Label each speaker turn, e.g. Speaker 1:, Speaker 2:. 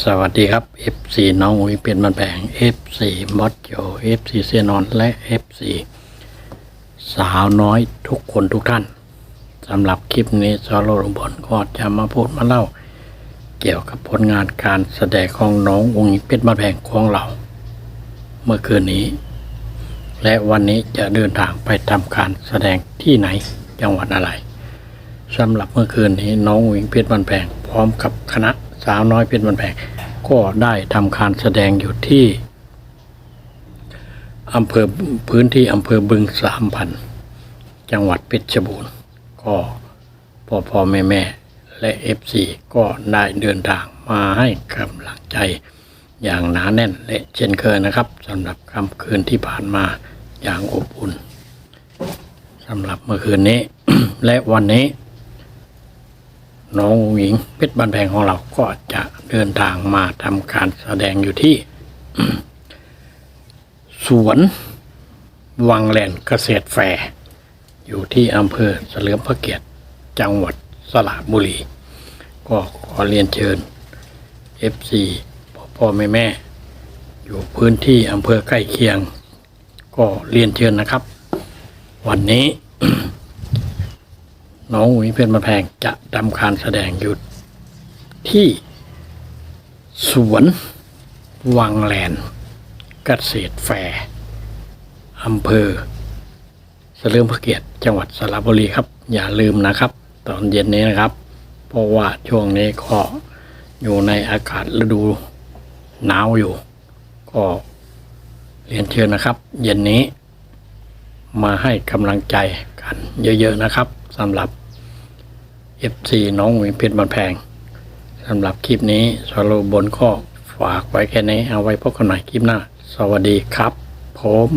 Speaker 1: สวัสดีครับ FC น้องอุ๋ยเป็นมันแปลง FC มอสโจ FC เซนอนและ FC สาวน้อยทุกคนทุกท่านสำหรับคลิปนี้ซอโลลงบนก็จะมาพูดมาเล่า เกี่ยวกับผลงานการแสดงของน้องอุ๋ยเป็นมันแปลงของเรา เมื่อคืนนี้ และวันนี้จะเดินทางไปทำการแสดงที่ไหนจังหวัดอะไรสำหรับเมื่อคืนนี้น้องหญิงเพชรบันแพงพร้อมกับคณะ สาวน้อยเพชรบันแพงก็ได้ทำการแสดงอยู่ที่อำเภอพื้นที่อำเภอบึงสามพันจังหวัดเพชรบูรณ์ก็พ่อพ่อแม่แม่และเอฟซีก็ได้เดินทางมาให้กำลังใจอย่างหนาแน่นและเช่นเคยนะครับสำหรับค่ำคืนที่ผ่านมาอย่างอบอุ่นสำหรับเมื่อคืนนี้ และวันนี้ น้องหญิงเพชรบันแพงของเราก็จะเดินทางมาทำการแสดงอยู่ที่ สวนวังแหลนเกษตรแฟร์อยู่ที่อำเภอเสลิมพระเกียรติจังหวัดสระบุรี ก็ขอเรียนเชิญ FC พ่อพ่อแม่แม่อยู่พื้นที่อำเภอใกล้เคียง ก็เรียนเชิญนะครับ วันนี้ น้องหวีเพชรมาแพงจะทำการแสดงอยู่ที่ สวน วังแลนกเกษตรแฟร์อำเภอเสลิมพระเกียรติจังหวัดสระบุรีครับ อย่าลืมนะครับ ตอนเย็นนี้นะครับ เพราะว่าช่วงนี้ก็อยู่ในอากาศฤดูหนาวอยู่ ก็เรียนเชิญนะครับ เย็นนี้มาให้กำลังใจกันเยอะๆนะครับสำหรับ FC น้องวิเพชรบันแพงสำหรับคลิปนี้สโลบนก็ฝากไว้แค่นี้เอาไว้พบกันใหม่คลิปหน้า สวัสดีครับ ผม